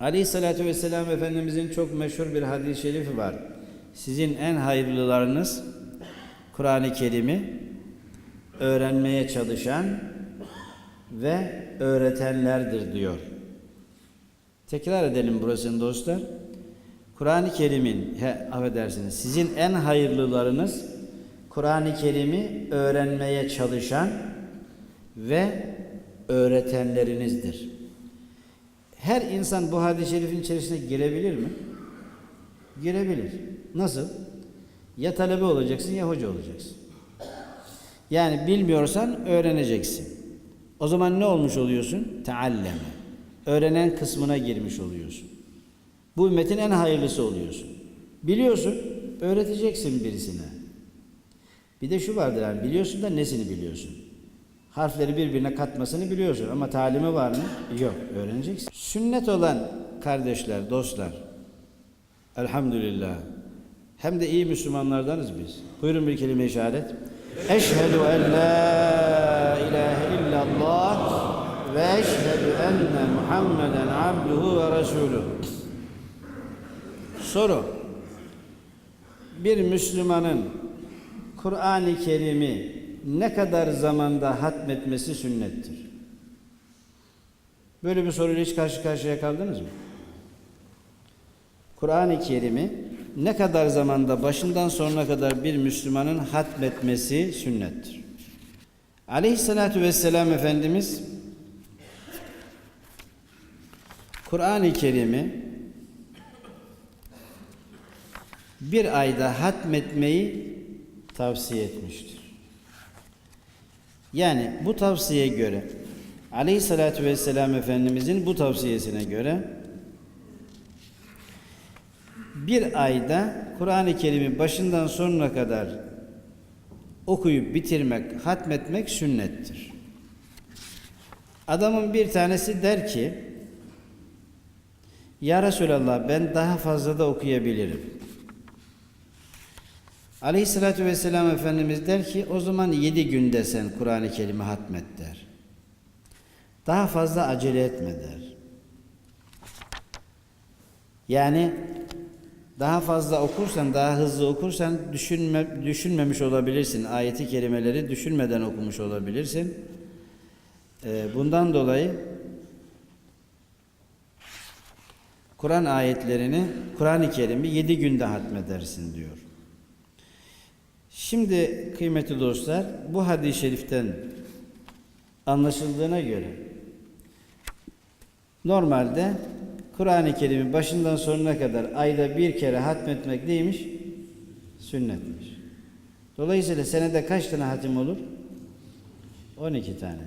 Aleyhissalatü vesselam Efendimizin çok meşhur bir hadis-i şerifi var. Sizin en hayırlılarınız Kur'an-ı Kerim'i öğrenmeye çalışan ve öğretenlerdir diyor. Tekrar edelim burasını dostlar. Kur'an-ı Kerim'in, he, affedersiniz, sizin en hayırlılarınız Kur'an-ı Kerim'i öğrenmeye çalışan ve öğretenlerinizdir. Her insan bu hadis-i şerifin içerisine girebilir mi? Girebilir. Nasıl? Ya talebe olacaksın ya hoca olacaksın. Yani bilmiyorsan öğreneceksin. O zaman ne olmuş oluyorsun? Tealleme. Öğrenen kısmına girmiş oluyorsun. Bu ümmetin en hayırlısı oluyorsun. Biliyorsun, öğreteceksin birisine. Bir de şu vardır yani biliyorsun da nesini biliyorsun. Harfleri birbirine katmasını biliyorsun ama talimi var mı? Yok, öğreneceksin. Sünnet olan kardeşler, dostlar, elhamdülillah. Hem de iyi Müslümanlardanız biz. Buyurun bir kelime-i şehadet. Eşhedü en la ilahe illallah ve eşhedü enne Muhammeden abduhu ve resulü. Soru. Bir Müslümanın Kur'an-ı Kerim'i ne kadar zamanda hatmetmesi sünnettir? Böyle bir soruyla hiç karşı karşıya kaldınız mı? Kur'an-ı Kerim'i ne kadar zamanda başından sonuna kadar bir Müslümanın hatmetmesi sünnettir. Aleyhissalatü vesselam Efendimiz Kur'an-ı Kerim'i bir ayda hatmetmeyi tavsiye etmiştir. Yani bu tavsiyeye göre Aleyhissalatü vesselam Efendimizin bu tavsiyesine göre bir ayda Kur'an-ı Kerim'i başından sonuna kadar okuyup bitirmek, hatmetmek sünnettir. Adamın bir tanesi der ki Ya Resulallah ben daha fazla da okuyabilirim. Aleyhissalatü vesselam Efendimiz der ki o zaman yedi günde sen Kur'an-ı Kerim'i hatmet der. Daha fazla acele etme der. Yani daha fazla okursan, daha hızlı okursan düşünme, düşünmemiş olabilirsin. Ayeti kelimeleri düşünmeden okumuş olabilirsin. Ee, bundan dolayı Kur'an ayetlerini, Kur'an-ı Kerim'i yedi günde hatmedersin diyor. Şimdi kıymetli dostlar, bu hadis-i şeriften anlaşıldığına göre normalde Kur'an-ı Kerim'i başından sonuna kadar ayda bir kere hatmetmek neymiş? Sünnetmiş. Dolayısıyla senede kaç tane hatim olur? 12 tane.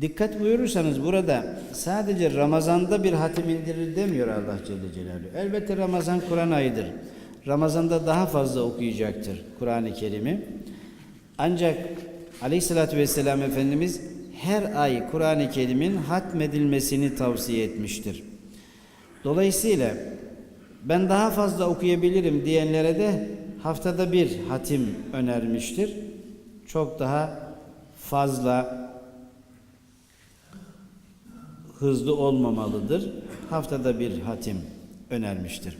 Dikkat buyurursanız burada sadece Ramazan'da bir hatim indirir demiyor Allah Celle Celaluhu. Elbette Ramazan Kur'an ayıdır. Ramazan'da daha fazla okuyacaktır Kur'an-ı Kerim'i. Ancak Aleyhisselatü Vesselam Efendimiz her ay Kur'an-ı Kerim'in hatmedilmesini tavsiye etmiştir. Dolayısıyla ben daha fazla okuyabilirim diyenlere de haftada bir hatim önermiştir. Çok daha fazla hızlı olmamalıdır. Haftada bir hatim önermiştir.